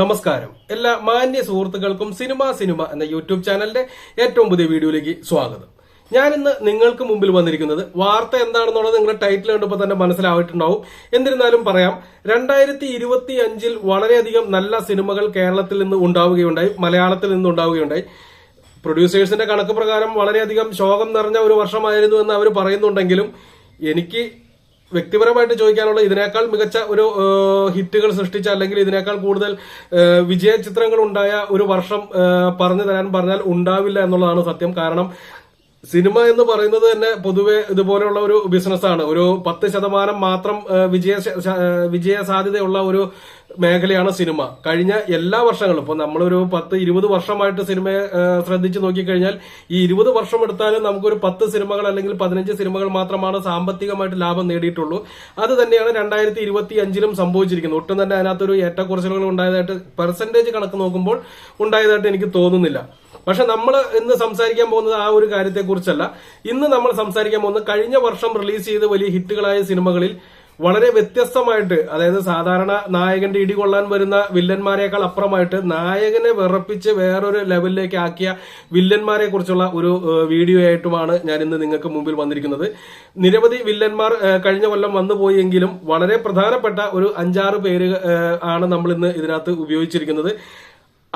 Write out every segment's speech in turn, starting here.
നമസ്കാരം. എല്ലാ മാന്യ സുഹൃത്തുക്കൾക്കും സിനിമ സിനിമ എന്ന യൂട്യൂബ് ചാനലിന്റെ ഏറ്റവും പുതിയ വീഡിയോയിലേക്ക് സ്വാഗതം. ഞാൻ ഇന്ന് നിങ്ങൾക്ക് മുമ്പിൽ വന്നിരിക്കുന്നത് വാർത്ത എന്താണെന്നുള്ളത് നിങ്ങളുടെ ടൈറ്റിൽ കണ്ടപ്പോൾ തന്നെ മനസ്സിലായിട്ടുണ്ടാവും. എന്നിരുന്നാലും പറയാം രണ്ടായിരത്തി ഇരുപത്തി അഞ്ചിൽ വളരെയധികം നല്ല സിനിമകൾ കേരളത്തിൽ നിന്ന് ഉണ്ടാവുകയുണ്ടായി മലയാളത്തിൽ നിന്ന് ഉണ്ടാവുകയുണ്ടായി. പ്രൊഡ്യൂസേഴ്സിന്റെ കണക്ക് പ്രകാരം വളരെയധികം ശോകം നിറഞ്ഞ ഒരു വർഷമായിരുന്നു എന്ന് അവർ പറയുന്നുണ്ടെങ്കിലും എനിക്ക് വ്യക്തിപരമായിട്ട് ചോദിക്കാനുള്ള ഇതിനേക്കാൾ മികച്ച ഒരു ഹിറ്റുകൾ സൃഷ്ടിച്ച അല്ലെങ്കിൽ ഇതിനേക്കാൾ കൂടുതൽ വിജയ ചിത്രങ്ങൾ ഉണ്ടായ ഒരു വർഷം പറഞ്ഞു തരാൻ പറഞ്ഞാൽ ഉണ്ടാവില്ല എന്നുള്ളതാണ് സത്യം. കാരണം സിനിമ എന്ന് പറയുന്നത് തന്നെ പൊതുവെ ഇതുപോലെയുള്ള ഒരു ബിസിനസ്സാണ് ഒരു പത്ത് ശതമാനം മാത്രം വിജയ വിജയ സാധ്യതയുള്ള ഒരു മേഖലയാണ് സിനിമ. കഴിഞ്ഞ എല്ലാ വർഷങ്ങളും ഇപ്പൊ നമ്മളൊരു പത്ത് ഇരുപത് വർഷമായിട്ട് സിനിമയെ ശ്രദ്ധിച്ചു നോക്കിക്കഴിഞ്ഞാൽ ഈ ഇരുപത് വർഷം എടുത്താലും നമുക്കൊരു പത്ത് സിനിമകൾ അല്ലെങ്കിൽ പതിനഞ്ച് സിനിമകൾ മാത്രമാണ് സാമ്പത്തികമായിട്ട് ലാഭം നേടിയിട്ടുള്ളൂ. അത് തന്നെയാണ് രണ്ടായിരത്തി ഇരുപത്തി അഞ്ചിലും സംഭവിച്ചിരിക്കുന്നത്. ഒട്ടും തന്നെ അതിനകത്തൊരു ഏറ്റക്കുറച്ചിലുകൾ ഉണ്ടായതായിട്ട് പെർസെന്റേജ് കണക്ക് നോക്കുമ്പോൾ ഉണ്ടായതായിട്ട് എനിക്ക് തോന്നുന്നില്ല. പക്ഷെ നമ്മൾ ഇന്ന് സംസാരിക്കാൻ പോകുന്നത് ആ ഒരു കാര്യത്തെക്കുറിച്ചല്ല. ഇന്ന് നമ്മൾ സംസാരിക്കാൻ പോകുന്നത് കഴിഞ്ഞ വർഷം റിലീസ് ചെയ്ത വലിയ ഹിറ്റുകളായ സിനിമകളിൽ വളരെ വ്യത്യസ്തമായിട്ട് അതായത് സാധാരണ നായകന്റെ ഇടി കൊള്ളാൻ വരുന്ന വില്ലന്മാരെക്കാൾ അപ്പുറമായിട്ട് നായകനെ വിറപ്പിച്ച് വേറൊരു ലെവലിലേക്ക് ആക്കിയ വില്ലന്മാരെ കുറിച്ചുള്ള ഒരു വീഡിയോ ആയിട്ടുമാണ് ഞാൻ ഇന്ന് നിങ്ങൾക്ക് മുമ്പിൽ വന്നിരിക്കുന്നത്. നിരവധി വില്ലന്മാർ കഴിഞ്ഞ കൊല്ലം വന്നു പോയെങ്കിലും വളരെ പ്രധാനപ്പെട്ട ഒരു അഞ്ചാറ് പേര് ആണ് നമ്മൾ ഇന്ന് ഇതിനകത്ത് ഉപയോഗിച്ചിരിക്കുന്നത്.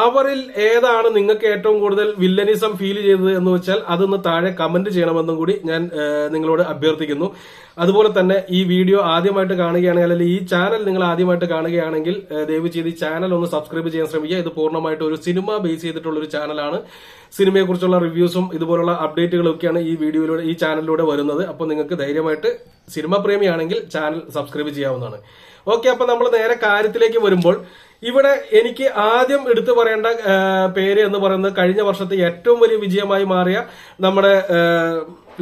അവരിൽ ഏതാണ് നിങ്ങൾക്ക് ഏറ്റവും കൂടുതൽ വില്ലനിസം ഫീൽ ചെയ്തത് എന്ന് വെച്ചാൽ അതൊന്ന് താഴെ കമന്റ് ചെയ്യണമെന്നും കൂടി ഞാൻ നിങ്ങളോട് അഭ്യർത്ഥിക്കുന്നു. അതുപോലെ തന്നെ ഈ വീഡിയോ ആദ്യമായിട്ട് കാണുകയാണെങ്കിൽ അല്ലെങ്കിൽ ഈ ചാനൽ നിങ്ങൾ ആദ്യമായിട്ട് കാണുകയാണെങ്കിൽ ദയവ് ചെയ്ത് ഈ ചാനൽ ഒന്ന് സബ്സ്ക്രൈബ് ചെയ്യാൻ ശ്രമിക്കുക. ഇത് പൂർണമായിട്ട് ഒരു സിനിമ ബേസ് ചെയ്തിട്ടുള്ള ഒരു ചാനലാണ് സിനിമയെക്കുറിച്ചുള്ള റിവ്യൂസും ഇതുപോലുള്ള അപ്ഡേറ്റുകളും ഒക്കെയാണ് ഈ വീഡിയോയിലൂടെ ഈ ചാനലിലൂടെ വരുന്നത്. അപ്പോൾ നിങ്ങൾക്ക് ധൈര്യമായിട്ട് സിനിമ പ്രേമിയാണെങ്കിൽ ചാനൽ സബ്സ്ക്രൈബ് ചെയ്യാവുന്നതാണ്. ഓക്കെ അപ്പോൾ നമ്മൾ നേരെ കാര്യത്തിലേക്ക് വരുമ്പോൾ ഇവിടെ എനിക്ക് ആദ്യം എടുത്തു പറയേണ്ട പേര് എന്ന് പറയുന്നത് കഴിഞ്ഞ വർഷത്തെ ഏറ്റവും വലിയ വിജയമായി മാറിയ നമ്മുടെ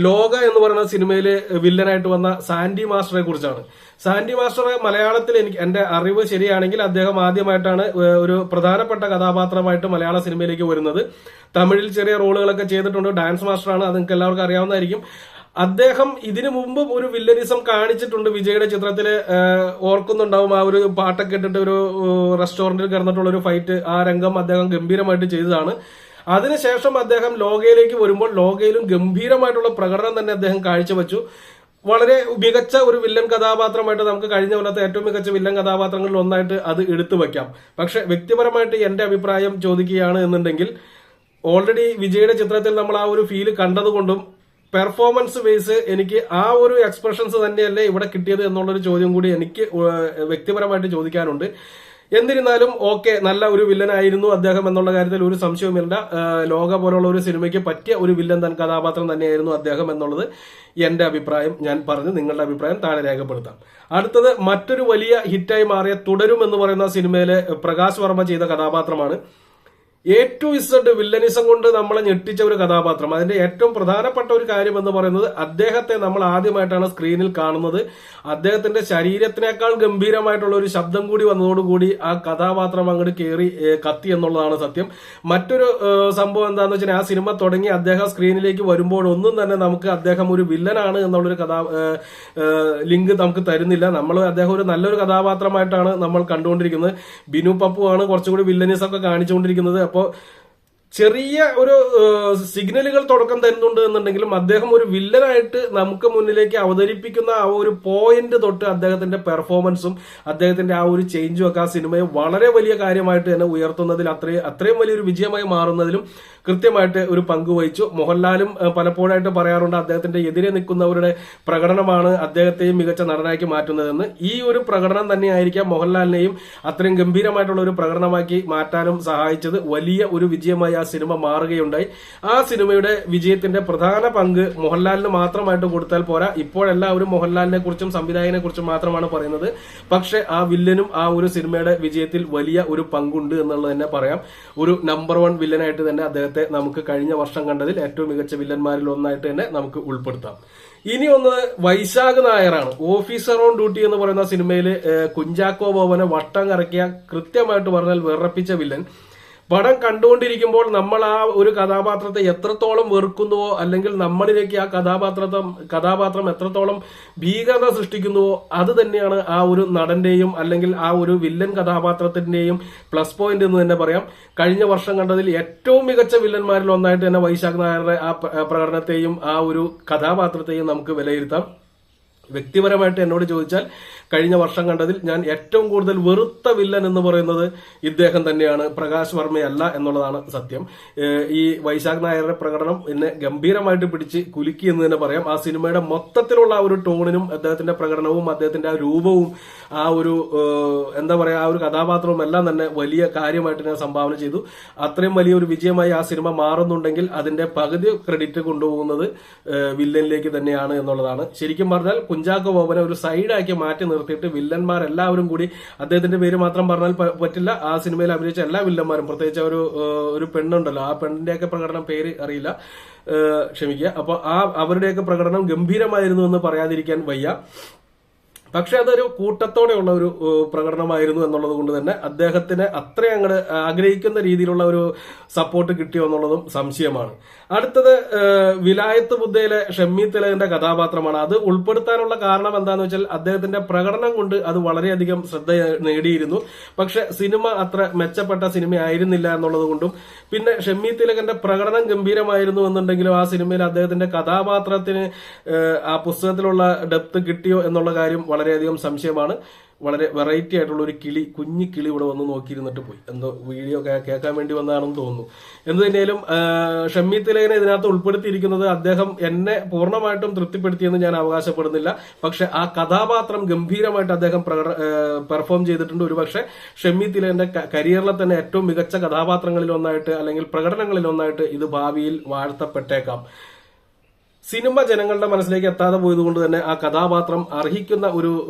ലോക എന്ന് പറയുന്ന സിനിമയിൽ വില്ലനായിട്ട് വന്ന സാൻഡി മാസ്റ്ററെ കുറിച്ചാണ്. സാൻഡി മാസ്റ്റർ മലയാളത്തിൽ എനിക്ക് എന്റെ അറിവ് ശരിയാണെങ്കിൽ അദ്ദേഹം ആദ്യമായിട്ടാണ് ഒരു പ്രധാനപ്പെട്ട കഥാപാത്രമായിട്ട് മലയാള സിനിമയിലേക്ക് വരുന്നത്. തമിഴിൽ ചെറിയ റോളുകളൊക്കെ ചെയ്തിട്ടുണ്ട്. ഡാൻസ് മാസ്റ്ററാണ്. അത് നിങ്ങൾക്ക് എല്ലാവർക്കും അറിയാവുന്നതായിരിക്കും. അദ്ദേഹം ഇതിനു മുമ്പും ഒരു വില്ലനിസം കാണിച്ചിട്ടുണ്ട് വിജയുടെ ചിത്രത്തിൽ ഓർക്കുന്നുണ്ടാവും ആ ഒരു പാട്ടൊക്കെ ഇട്ടിട്ട് ഒരു റെസ്റ്റോറന്റിൽ കിടന്നിട്ടുള്ള ഒരു ഫൈറ്റ് ആ രംഗം അദ്ദേഹം ഗംഭീരമായിട്ട് ചെയ്തതാണ്. അതിനുശേഷം അദ്ദേഹം ലോകയിലേക്ക് വരുമ്പോൾ ലോകയിലും ഗംഭീരമായിട്ടുള്ള പ്രകടനം തന്നെ അദ്ദേഹം കാഴ്ചവെച്ചു. വളരെ മികച്ച ഒരു വില്ലൻ കഥാപാത്രമായിട്ട് നമുക്ക് കഴിഞ്ഞ കൊല്ലത്തെ ഏറ്റവും മികച്ച വില്ലൻ കഥാപാത്രങ്ങളിൽ ഒന്നായിട്ട് അത് എടുത്തു വയ്ക്കാം. പക്ഷെ വ്യക്തിപരമായിട്ട് എന്റെ അഭിപ്രായം ചോദിക്കുകയാണ് എന്നുണ്ടെങ്കിൽ ഓൾറെഡി വിജയുടെ ചിത്രത്തിൽ നമ്മൾ ആ ഒരു ഫീൽ കണ്ടതുകൊണ്ടും പെർഫോമൻസ് ബേസ് എനിക്ക് ആ ഒരു എക്സ്പ്രഷൻസ് തന്നെയല്ലേ ഇവിടെ കിട്ടിയത് എന്നുള്ളൊരു ചോദ്യം കൂടി എനിക്ക് വ്യക്തിപരമായിട്ട് ചോദിക്കാനുണ്ട്. എന്നിരുന്നാലും ഓക്കെ നല്ല ഒരു വില്ലനായിരുന്നു അദ്ദേഹം എന്നുള്ള കാര്യത്തിൽ ഒരു സംശയവുമില്ല. ലോക പോലുള്ള ഒരു സിനിമയ്ക്ക് പറ്റിയ ഒരു വില്ലൻ തൻ കഥാപാത്രം തന്നെയായിരുന്നു അദ്ദേഹം എന്നുള്ളത് എന്റെ അഭിപ്രായം. ഞാൻ പറഞ്ഞു നിങ്ങളുടെ അഭിപ്രായം താഴെ രേഖപ്പെടുത്താം. അടുത്തത് മറ്റൊരു വലിയ ഹിറ്റായി മാറിയ തുടരും എന്ന് പറയുന്ന സിനിമയിലെ പ്രകാശ് വർമ്മ ചെയ്ത കഥാപാത്രമാണ്. എ ടു ഇസഡ് വില്ലനിസം കൊണ്ട് നമ്മളെ ഞെട്ടിച്ച ഒരു കഥാപാത്രം. അതിന്റെ ഏറ്റവും പ്രധാനപ്പെട്ട ഒരു കാര്യം എന്ന് പറയുന്നത് അദ്ദേഹത്തെ നമ്മൾ ആദ്യമായിട്ടാണ് സ്ക്രീനിൽ കാണുന്നത്. അദ്ദേഹത്തിന്റെ ശരീരത്തിനേക്കാൾ ഗംഭീരമായിട്ടുള്ള ഒരു ശബ്ദം കൂടി വന്നതോടുകൂടി ആ കഥാപാത്രം അങ്ങോട്ട് കയറി കത്തി എന്നുള്ളതാണ് സത്യം. മറ്റൊരു സംഭവം എന്താണെന്ന് വെച്ചാൽ ആ സിനിമ തുടങ്ങി അദ്ദേഹം സ്ക്രീനിലേക്ക് വരുമ്പോൾ ഒന്നും തന്നെ നമുക്ക് അദ്ദേഹം ഒരു വില്ലനാണ് എന്നുള്ളൊരു കഥാ ലിങ്ക് നമുക്ക് തരുന്നില്ല. നമ്മൾ അദ്ദേഹം ഒരു നല്ലൊരു കഥാപാത്രമായിട്ടാണ് നമ്മൾ കണ്ടുകൊണ്ടിരിക്കുന്നത്. ബിനു പപ്പു ആണ് കുറച്ചുകൂടി വില്ലനീസ് ഒക്കെ കാണിച്ചുകൊണ്ടിരിക്കുന്നത്. അപ്പോൾ ചെറിയ ഒരു സിഗ്നലുകൾ തുടക്കം തരുന്നുണ്ട് എന്നുണ്ടെങ്കിലും അദ്ദേഹം ഒരു വില്ലനായിട്ട് നമുക്ക് മുന്നിലേക്ക് അവതരിപ്പിക്കുന്ന ആ ഒരു പോയിന്റ് തൊട്ട് അദ്ദേഹത്തിന്റെ പെർഫോമൻസും അദ്ദേഹത്തിന്റെ ആ ഒരു ചേഞ്ചും ഒക്കെ ആ സിനിമയെ വളരെ വലിയ കാര്യമായിട്ട് തന്നെ ഉയർത്തുന്നതിൽ അത്രയും അത്രയും വലിയൊരു വിജയമായി മാറുന്നതിലും കൃത്യമായിട്ട് ഒരു പങ്ക് വഹിച്ചു. മോഹൻലാലും പലപ്പോഴായിട്ട് പറയാറുണ്ട് അദ്ദേഹത്തിന്റെ എതിരെ നിൽക്കുന്നവരുടെ പ്രകടനമാണ് അദ്ദേഹത്തെയും മികച്ച നടനാക്കി മാറ്റുന്നതെന്ന്. ഈ ഒരു പ്രകടനം തന്നെയായിരിക്കാം മോഹൻലാലിനെയും അത്രയും ഗംഭീരമായിട്ടുള്ള ഒരു പ്രകടനമാക്കി മാറ്റാനും സഹായിച്ചത്. വലിയ ഒരു വിജയമായി ആ സിനിമ മാറുകയുണ്ടായി. ആ സിനിമയുടെ വിജയത്തിന്റെ പ്രധാന പങ്ക് മോഹൻലാലിന് മാത്രമായിട്ട് കൊടുത്താൽ പോരാ. ഇപ്പോഴെല്ലാവരും മോഹൻലാലിനെ കുറിച്ചും സംവിധായകനെ കുറിച്ചും മാത്രമാണ് പറയുന്നത്. പക്ഷെ ആ വില്ലനും ആ ഒരു സിനിമയുടെ വിജയത്തിൽ വലിയ ഒരു പങ്കുണ്ട് എന്നുള്ളത് തന്നെ പറയാം. ഒരു നമ്പർ വൺ വില്ലനായിട്ട് തന്നെ അദ്ദേഹത്തെ നമുക്ക് കഴിഞ്ഞ വർഷം കണ്ടതിൽ ഏറ്റവും മികച്ച വില്ലന്മാരിൽ ഒന്നായിട്ട് തന്നെ നമുക്ക് ഉൾപ്പെടുത്താം. ഇനി ഒന്ന് വൈശാഖ് നായരാണ്. ഓഫീസർ ഓൺ ഡ്യൂട്ടി എന്ന് പറയുന്ന സിനിമയിൽ കുഞ്ചാക്കോ ബോബനെ വട്ടം കറക്കിയ കൃത്യമായിട്ട് പറഞ്ഞാൽ വിറപ്പിച്ച വില്ലൻ. പടം കണ്ടുകൊണ്ടിരിക്കുമ്പോൾ നമ്മൾ ആ ഒരു കഥാപാത്രത്തെ എത്രത്തോളം വെറുക്കുന്നുവോ അല്ലെങ്കിൽ നമ്മളിലേക്ക് ആ കഥാപാത്രത്തെ കഥാപാത്രം എത്രത്തോളം ഭീകരത സൃഷ്ടിക്കുന്നുവോ അത് തന്നെയാണ് ആ ഒരു നടന്റെയും അല്ലെങ്കിൽ ആ ഒരു വില്ലൻ കഥാപാത്രത്തിന്റെയും പ്ലസ് പോയിന്റ് എന്ന് തന്നെ പറയാം. കഴിഞ്ഞ വർഷം കണ്ടതിൽ ഏറ്റവും മികച്ച വില്ലന്മാരിൽ ഒന്നായിട്ട് തന്നെ വൈശാഖ് നായരുടെ ആ പ്ര- പ്രകടനത്തെയും ആ ഒരു കഥാപാത്രത്തെയും നമുക്ക് വിലയിരുത്താം. വ്യക്തിപരമായിട്ട് എന്നോട് ചോദിച്ചാൽ കഴിഞ്ഞ വർഷം കണ്ടതിൽ ഞാൻ ഏറ്റവും കൂടുതൽ വെറുത്ത വില്ലൻ എന്ന് പറയുന്നത് ഇദ്ദേഹം തന്നെയാണ്. പ്രകാശ് വർമ്മയല്ല എന്നുള്ളതാണ് സത്യം. ഈ വൈശാഖ് നായരുടെ പ്രകടനം എന്നെ ഗംഭീരമായിട്ട് പിടിച്ച് കുലുക്കി എന്ന് തന്നെ പറയാം. ആ സിനിമയുടെ മൊത്തത്തിലുള്ള ആ ഒരു ടോണിനും അദ്ദേഹത്തിന്റെ പ്രകടനവും അദ്ദേഹത്തിന്റെ ആ രൂപവും ആ ഒരു എന്താ പറയാ ആ ഒരു കഥാപാത്രവും എല്ലാം തന്നെ വലിയ കാര്യമായിട്ട് ഞാൻ സംഭാവന ചെയ്തു. അത്രയും വലിയൊരു വിജയമായി ആ സിനിമ മാറുന്നുണ്ടെങ്കിൽ അതിന്റെ പകുതി ക്രെഡിറ്റ് കൊണ്ടുപോകുന്നത് വില്ലനിലേക്ക് തന്നെയാണ് എന്നുള്ളതാണ്. ശരിക്കും പറഞ്ഞാൽ കുഞ്ചാക്കോ ബോബനെ ഒരു സൈഡാക്കി മാറ്റി നിർത്തിയിട്ട് വില്ലന്മാർ എല്ലാവരും കൂടി അദ്ദേഹത്തിന്റെ പേര് മാത്രം പറഞ്ഞാൽ പറ്റില്ല. ആ സിനിമയിൽ അഭിനയിച്ച എല്ലാ വില്ലന്മാരും പ്രത്യേകിച്ച് ഒരു ഒരു പെണ്ണുണ്ടല്ലോ. ആ പെണ്ണിന്റെയൊക്കെ പ്രകടനം പേര് അറിയില്ല. ക്ഷമിക്കുക. അപ്പൊ ആ അവരുടെയൊക്കെ പ്രകടനം ഗംഭീരമായിരുന്നു എന്ന് പറയാതിരിക്കാൻ വയ്യ. പക്ഷെ അതൊരു കൂട്ടത്തോടെയുള്ള ഒരു പ്രകടനമായിരുന്നു എന്നുള്ളത് കൊണ്ട് തന്നെ അദ്ദേഹത്തിന് അത്രയും അങ്ങോട്ട് ആഗ്രഹിക്കുന്ന രീതിയിലുള്ള ഒരു സപ്പോർട്ട് കിട്ടിയോ എന്നുള്ളതും സംശയമാണ്. അടുത്തത് വിലായത്ത് ബുദ്ധയിലെ ഷമ്മി തിലകന്റെ കഥാപാത്രമാണ്. അത് ഉൾപ്പെടുത്താനുള്ള കാരണം എന്താന്ന് വെച്ചാൽ അദ്ദേഹത്തിന്റെ പ്രകടനം കൊണ്ട് അത് വളരെയധികം ശ്രദ്ധ നേടിയിരുന്നു. പക്ഷെ സിനിമ അത്ര മെച്ചപ്പെട്ട സിനിമയായിരുന്നില്ല എന്നുള്ളത് കൊണ്ടും പിന്നെ ഷമ്മി തിലകന്റെ പ്രകടനം ഗംഭീരമായിരുന്നു എന്നുണ്ടെങ്കിലും ആ സിനിമയിൽ അദ്ദേഹത്തിന്റെ കഥാപാത്രത്തിന് ആ പുസ്തകത്തിലുള്ള ഡെപ്ത് കിട്ടിയോ എന്നുള്ള കാര്യം വളരെയധികം സംശയമാണ്. വളരെ വെറൈറ്റി ആയിട്ടുള്ള ഒരു കിളി കുഞ്ഞു കിളി ഇവിടെ വന്ന് നോക്കിയിരുന്നിട്ട് പോയി. എന്തോ വീഡിയോ കേൾക്കാൻ വേണ്ടി വന്നതാണെന്ന് തോന്നുന്നു. എന്ത് തന്നെയാലും ഷമ്മി തിലകനെ ഇതിനകത്ത് ഉൾപ്പെടുത്തിയിരിക്കുന്നത് അദ്ദേഹം എന്നെ പൂർണമായിട്ടും തൃപ്തിപ്പെടുത്തിയെന്ന് ഞാൻ അവകാശപ്പെടുന്നില്ല. പക്ഷെ ആ കഥാപാത്രം ഗംഭീരമായിട്ട് അദ്ദേഹം പെർഫോം ചെയ്തിട്ടുണ്ട്. ഒരുപക്ഷെ ഷമ്മി തിലകന്റെ കരിയറിലെ തന്നെ ഏറ്റവും മികച്ച കഥാപാത്രങ്ങളിൽ ഒന്നായിട്ട് അല്ലെങ്കിൽ പ്രകടനങ്ങളിൽ ഒന്നായിട്ട് ഇത് ഭാവിയിൽ വാഴ്ത്തപ്പെട്ടേക്കാം. സിനിമ ജനങ്ങളുടെ മനസ്സിലേക്ക് എത്താതെ പോയതുകൊണ്ട് തന്നെ ആ കഥാപാത്രം അർഹിക്കുന്ന ഒരു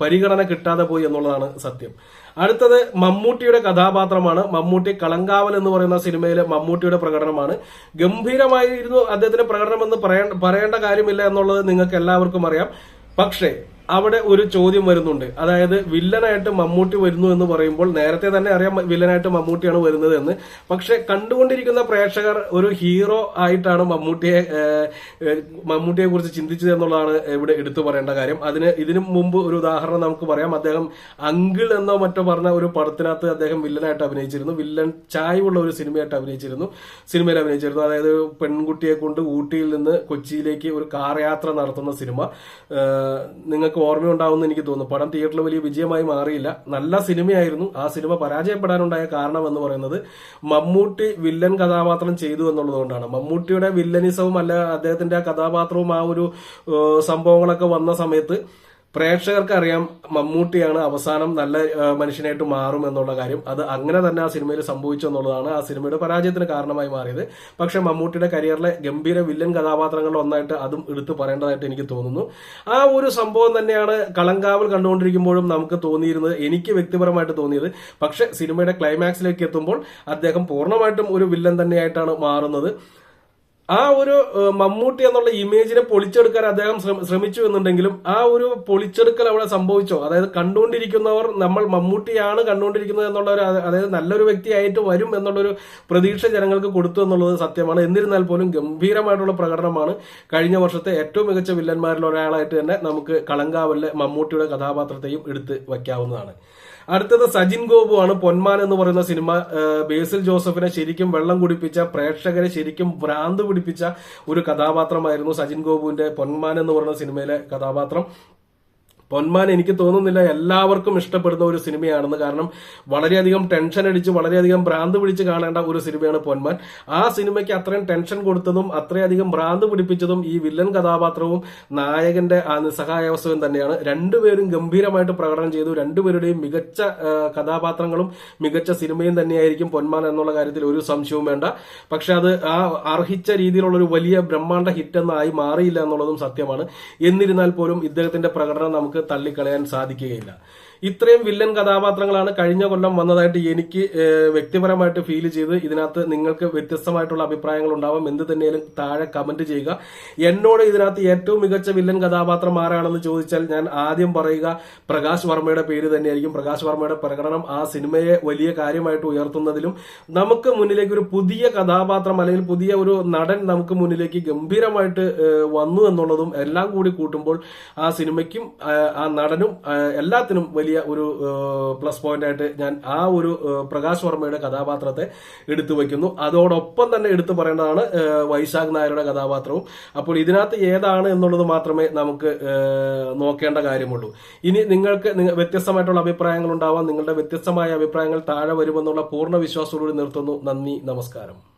പരിഗണന കിട്ടാതെ പോയി എന്നുള്ളതാണ് സത്യം. അടുത്തത് മമ്മൂട്ടിയുടെ കഥാപാത്രമാണ്. മമ്മൂട്ടി കളങ്കാവൽ എന്ന് പറയുന്ന സിനിമയിലെ മമ്മൂട്ടിയുടെ പ്രകടനമാണ്. ഗംഭീരമായിരുന്നു അദ്ദേഹത്തിന്റെ പ്രകടനം എന്ന് പറയ- പറയേണ്ട കാര്യമില്ല എന്നുള്ളത് നിങ്ങൾക്ക് എല്ലാവർക്കും അറിയാം. പക്ഷേ അവിടെ ഒരു ചോദ്യം വരുന്നുണ്ട്. അതായത് വില്ലനായിട്ട് മമ്മൂട്ടി വരുന്നു എന്ന് പറയുമ്പോൾ നേരത്തെ തന്നെ അറിയാം വില്ലനായിട്ട് മമ്മൂട്ടിയാണ് വരുന്നത് എന്ന്. പക്ഷെ കണ്ടുകൊണ്ടിരിക്കുന്ന പ്രേക്ഷകർ ഒരു ഹീറോ ആയിട്ടാണ് മമ്മൂട്ടിയെ മമ്മൂട്ടിയെ കുറിച്ച് ചിന്തിച്ചത് എന്നുള്ളതാണ് ഇവിടെ എടുത്തു പറയേണ്ട കാര്യം. അതിന് ഇതിനു മുമ്പ് ഒരു ഉദാഹരണം നമുക്ക് പറയാം. അദ്ദേഹം അങ്കിൾ എന്നോ മറ്റോ പറഞ്ഞ ഒരു പടത്തിനകത്ത് അദ്ദേഹം വില്ലനായിട്ട് അഭിനയിച്ചിരുന്നു. വില്ലൻ ചായവുള്ള ഒരു സിനിമയായിട്ട് അഭിനയിച്ചിരുന്നു. സിനിമയിൽ അഭിനയിച്ചിരുന്നു. അതായത് പെൺകുട്ടിയെ കൊണ്ട് ഊട്ടിയിൽ നിന്ന് കൊച്ചിയിലേക്ക് ഒരു കാർ യാത്ര നടത്തുന്ന സിനിമ. ഏഹ്, നിങ്ങൾക്ക് ഓർമ്മയുണ്ടാവുമെന്ന് എനിക്ക് തോന്നുന്നു. പടം തിയേറ്ററിൽ വലിയ വിജയമായി മാറിയില്ല. നല്ല സിനിമയായിരുന്നു. ആ സിനിമ പരാജയപ്പെടാനുണ്ടായ കാരണം എന്ന് പറയുന്നത് മമ്മൂട്ടി വില്ലൻ കഥാപാത്രം ചെയ്തു എന്നുള്ളതുകൊണ്ടാണ്. മമ്മൂട്ടിയുടെ വില്ലനിസവും അല്ല അദ്ദേഹത്തിന്റെ ആ കഥാപാത്രവും ആ ഒരു സംഭവങ്ങളൊക്കെ വന്ന സമയത്ത് പ്രേക്ഷകർക്ക് അറിയാം മമ്മൂട്ടിയാണ് അവസാനം നല്ല മനുഷ്യനായിട്ട് മാറും എന്നുള്ള കാര്യം. അത് അങ്ങനെ തന്നെ ആ സിനിമയിൽ സംഭവിച്ചു എന്നുള്ളതാണ് ആ സിനിമയുടെ പരാജയത്തിന് കാരണമായി മാറിയത്. പക്ഷെ മമ്മൂട്ടിയുടെ കരിയറിലെ ഗംഭീര വില്ലൻ കഥാപാത്രങ്ങളിൽ ഒന്നായിട്ട് അതും എടുത്തു പറയേണ്ടതായിട്ട് എനിക്ക് തോന്നുന്നു. ആ ഒരു സംഭവം തന്നെയാണ് കളങ്കാവൽ കണ്ടുകൊണ്ടിരിക്കുമ്പോഴും നമുക്ക് തോന്നിയിരുന്നത് എനിക്ക് വ്യക്തിപരമായിട്ട് തോന്നിയത്. പക്ഷെ സിനിമയുടെ ക്ലൈമാക്സിലേക്ക് എത്തുമ്പോൾ അദ്ദേഹം പൂർണമായിട്ടും ഒരു വില്ലൻ തന്നെയായിട്ടാണ് മാറുന്നത്. ആ ഒരു മമ്മൂട്ടി എന്നുള്ള ഇമേജിനെ പൊളിച്ചെടുക്കാൻ അദ്ദേഹം ശ്രമിച്ചു എന്നുണ്ടെങ്കിലും ആ ഒരു പൊളിച്ചെടുക്കൽ അവിടെ സംഭവിച്ചോ? അതായത് കണ്ടുകൊണ്ടിരിക്കുന്നവർ നമ്മൾ മമ്മൂട്ടിയാണ് കണ്ടുകൊണ്ടിരിക്കുന്നത് എന്നുള്ള ഒരു അതായത് നല്ലൊരു വ്യക്തിയായിട്ട് വരും എന്നുള്ളൊരു പ്രതീക്ഷ ജനങ്ങൾക്ക് കൊടുത്തു എന്നുള്ളത് സത്യമാണ്. എന്നിരുന്നാൽ പോലും ഗംഭീരമായിട്ടുള്ള പ്രകടനമാണ് കഴിഞ്ഞ വർഷത്തെ ഏറ്റവും മികച്ച വില്ലന്മാരിൽ ഒരാളായിട്ട് തന്നെ നമുക്ക് കളങ്കാവല്ലെ മമ്മൂട്ടിയുടെ കഥാപാത്രത്തെയും എടുത്ത് വയ്ക്കാവുന്നതാണ്. അടുത്തത് സജിൻ ഗോപു ആണ്. പൊന്മാൻ എന്ന് പറയുന്ന സിനിമ ബേസിൽ ജോസഫിനെ ശരിക്കും വെള്ളം കുടിപ്പിച്ച പ്രേക്ഷകരെ ശരിക്കും ഭ്രാന്ത് പിടിപ്പിച്ച ഒരു കഥാപാത്രമായിരുന്നു സജിൻ ഗോപുവിന്റെ പൊന്മാൻ എന്ന് പറയുന്ന സിനിമയിലെ കഥാപാത്രം. പൊന്മാൻ എനിക്ക് തോന്നുന്നില്ല എല്ലാവർക്കും ഇഷ്ടപ്പെടുന്ന ഒരു സിനിമയാണെന്ന്. കാരണം വളരെയധികം ടെൻഷൻ അടിച്ച് വളരെയധികം ഭ്രാന്ത് പിടിച്ച് കാണേണ്ട ഒരു സിനിമയാണ് പൊന്മാൻ. ആ സിനിമയ്ക്ക് അത്രയും ടെൻഷൻ കൊടുത്തതും അത്രയധികം ഭ്രാന്ത് പിടിപ്പിച്ചതും ഈ വില്ലൻ കഥാപാത്രവും നായകന്റെ ആ നിസ്സഹായാവസ്ഥയും തന്നെയാണ്. രണ്ടുപേരും ഗംഭീരമായിട്ട് പ്രകടനം ചെയ്തു. രണ്ടുപേരുടെയും മികച്ച കഥാപാത്രങ്ങളും മികച്ച സിനിമയും തന്നെയായിരിക്കും പൊന്മാൻ എന്നുള്ള കാര്യത്തിൽ ഒരു സംശയവും വേണ്ട. പക്ഷെ അത് ആ അർഹിച്ച രീതിയിലുള്ള ഒരു വലിയ ബ്രഹ്മാണ്ഡ ഹിറ്റ് എന്നായി മാറിയില്ല എന്നുള്ളതും സത്യമാണ്. എന്നിരുന്നാൽ പോലും ഇദ്ദേഹത്തിന്റെ പ്രകടനം നമുക്ക് തള്ളിക്കളയാൻ സാധിക്കുകയില്ല. ഇത്രയും വില്ലൻ കഥാപാത്രങ്ങളാണ് കഴിഞ്ഞ കൊല്ലം വന്നതായിട്ട് എനിക്ക് വ്യക്തിപരമായിട്ട് ഫീൽ ചെയ്ത്. ഇതിനകത്ത് നിങ്ങൾക്ക് വ്യത്യസ്തമായിട്ടുള്ള അഭിപ്രായങ്ങൾ ഉണ്ടാവാം. എന്ത് തന്നെയാലും താഴെ കമന്റ് ചെയ്യുക. എന്നോട് ഇതിനകത്ത് ഏറ്റവും മികച്ച വില്ലൻ കഥാപാത്രം ആരാണെന്ന് ചോദിച്ചാൽ ഞാൻ ആദ്യം പറയുക പ്രകാശ് വർമ്മയുടെ പേര് തന്നെയായിരിക്കും. പ്രകാശ് വർമ്മയുടെ പ്രകടനം ആ സിനിമയെ വലിയ കാര്യമായിട്ട് ഉയർത്തുന്നതിലും നമുക്ക് മുന്നിലേക്ക് ഒരു പുതിയ കഥാപാത്രം അല്ലെങ്കിൽ പുതിയ ഒരു നടൻ നമുക്ക് മുന്നിലേക്ക് ഗംഭീരമായിട്ട് വന്നു എന്നുള്ളതും എല്ലാം കൂടി കൂട്ടുമ്പോൾ ആ സിനിമയ്ക്കും ആ, നടനും എല്ലാത്തിനും വലിയ ഒരു പ്ലസ് പോയിന്റ് ആയിട്ട് ഞാൻ ആ ഒരു പ്രകാശ് വർമ്മയുടെ കഥാപാത്രത്തെ എടുത്തു വയ്ക്കുന്നു. അതോടൊപ്പം തന്നെ എടുത്തു പറയേണ്ടതാണ് വൈശാഖ് നായരുടെ കഥാപാത്രവും. അപ്പോൾ ഇതിനകത്ത് ഏതാണ് എന്നുള്ളത് മാത്രമേ നമുക്ക് നോക്കേണ്ട കാര്യമുള്ളൂ. ഇനി നിങ്ങൾക്ക് നിങ്ങ- വ്യത്യസ്തമായിട്ടുള്ള അഭിപ്രായങ്ങൾ ഉണ്ടാവാം നിങ്ങളുടെ വ്യത്യസ്തമായ അഭിപ്രായങ്ങൾ താഴെ വരുമെന്നുള്ള പൂർണ വിശ്വാസത്തോടുകൂടി നിർത്തുന്നു. നന്ദി നമസ്കാരം.